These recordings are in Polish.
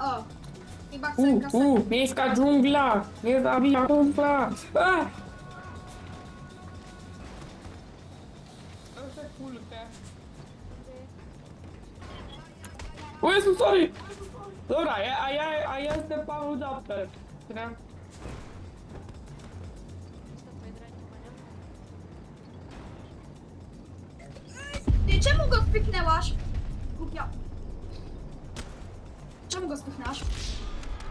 O, chyba chcę U, kasę. u, miejska dżungla! Nie zabija kumpla! A! Proszę kulkę. O Jezu, sorry! Dobra, ja, a, ja, a ja jestem Paweł Zapper. Nie? Ty, czemu go spyknęłaś? Głupia. Czemu go spychnęłaś?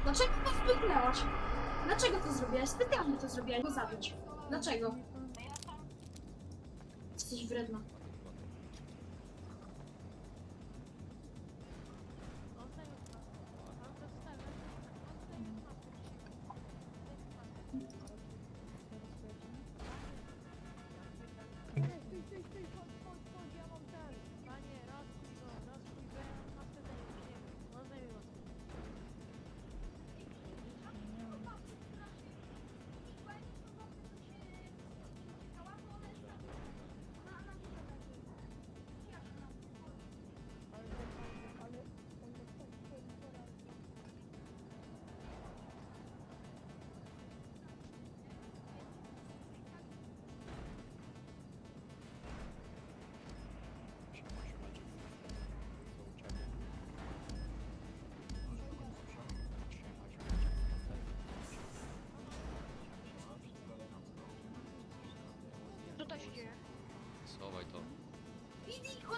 Dlaczego go spychnęłaś? Dlaczego to zrobiłaś? Specjalnie to zrobiłaś, go zabić. Dlaczego? Jesteś wredna. นี่คุ